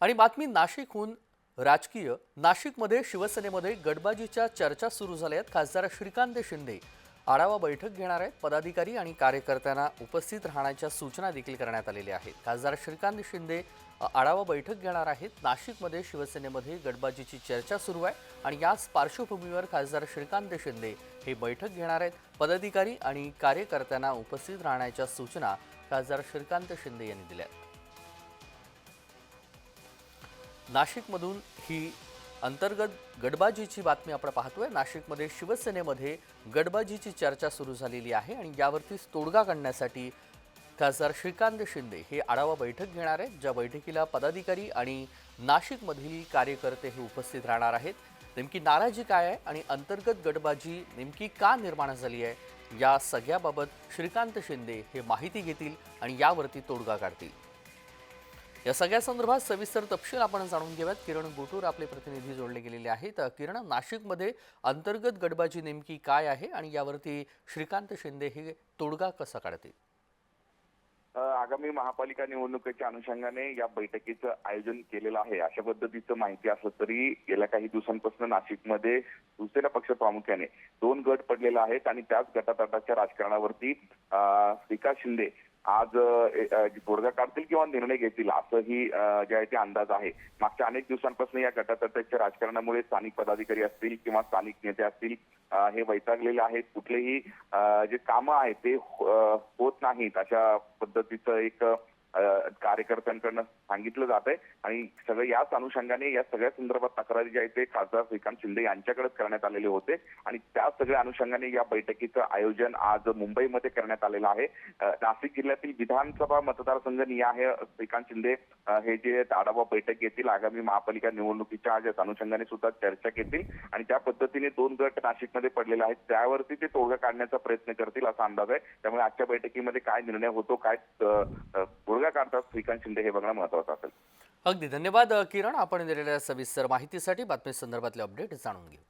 आणि बातमी नाशिकहून राजकीय. नाशिकमध्ये शिवसेनेमध्ये गटबाजीच्या चर्चा सुरू झाल्या आहेत खासदार श्रीकांत शिंदे. आढावा बैठक घेणार आहेत पदाधिकारी आणि कार्यकर्त्यांना उपस्थित राहण्याच्या सूचना देखील करण्यात आलेल्या आहेत. खासदार श्रीकांत शिंदे आढावा बैठक घेणार आहेत. नाशिकमध्ये शिवसेनेमध्ये गटबाजीची चर्चा सुरू आहे आणि याच पार्श्वभूमीवर खासदार श्रीकांत शिंदे हे बैठक घेणार आहेत. पदाधिकारी आणि कार्यकर्त्यांना उपस्थित राहण्याच्या सूचना खासदार श्रीकांत शिंदे यांनी दिल्या आहेत नाशिकमधून ही अंतर्गत गडबाजीची बातमी आपण पाहतोय. नाशिकमध्ये शिवसेनेमध्ये गडबाजीची चर्चा सुरू झालेली आहे आणि यावरतीच तोडगा काढण्यासाठी खासदार श्रीकांत शिंदे हे आढावा बैठक घेणार आहेत. ज्या बैठकीला पदाधिकारी आणि नाशिकमधील कार्यकर्ते हे उपस्थित राहणार आहेत. नेमकी नाराजी काय आहे आणि अंतर्गत गडबाजी नेमकी का निर्माण झाली आहे? या सगळ्याबाबत श्रीकांत शिंदे हे माहिती घेतील आणि यावरती तोडगा काढतील. या सगळ्या संदर्भात सविस्तर तपशील आपण जाणून घेऊयात. किरण गोटूर आपले प्रतिनिधी जोडले गेलेले आहेत. किरण नाशिकमध्ये अंतर्गत गडबाजी नेमकी काय आहे आणि यावरती श्रीकांत शिंदे हे तोडगा कसा काढतील? आगामी महापालिका निवडणुकीच्या अनुषंगाने या बैठकीचं आयोजन केलेलं आहे. अशा पद्धतीचं माहिती असलं तरी गेल्या काही दिवसांपासून नाशिकमध्ये दुसऱ्या पक्ष प्रामुख्याने दोन गट पडलेले आहेत आणि त्याच गटातटाच्या राजकारणावरती श्रीकांत शिंदे आज अ, तोडगा काढतील किंवा निर्णय घेतील असंही जे आहे ते अंदाज आहे. मागच्या अनेक दिवसांपासून या गटातटाच्या राजकारणामुळे स्थानिक पदाधिकारी असतील किंवा स्थानिक नेते असतील हे वैतागलेले आहेत. कुठलेही जे कामं आहेत ते होत नाहीत अशा पद्धतीचं एक कार्यकर्त्यांकडनं सांगितलं जात आहे. आणि सगळं याच अनुषंगाने या सगळ्या संदर्भात तक्रारी ज्या आहेत ते खासदार श्रीकांत शिंदे यांच्याकडेच करण्यात आलेले होते. आणि त्या सगळ्या अनुषंगाने या बैठकीचं आयोजन आज मुंबईमध्ये करण्यात आलेलं आहे. नाशिक जिल्ह्यातील विधानसभा मतदारसंघ निहाय श्रीकांत शिंदे हे जे आढावा बैठक घेतील आगामी महापालिका निवडणुकीच्या आज अनुषंगाने सुद्धा चर्चा घेतील आणि त्या पद्धतीने दोन गट नाशिकमध्ये पडलेले आहेत त्यावरती ते तोडगा काढण्याचा प्रयत्न करतील असा अंदाज आहे. त्यामुळे आजच्या बैठकीमध्ये काय निर्णय होतो काय तोडगा अ, काढतात श्रीकांत शिंदे हे बघणं महत्वाचं असेल. अगदी धन्यवाद किरण. आपण दिलेल्या सविस्तर माहितीसाठी बातमी संदर्भातले अपडेट जाणून घेऊ.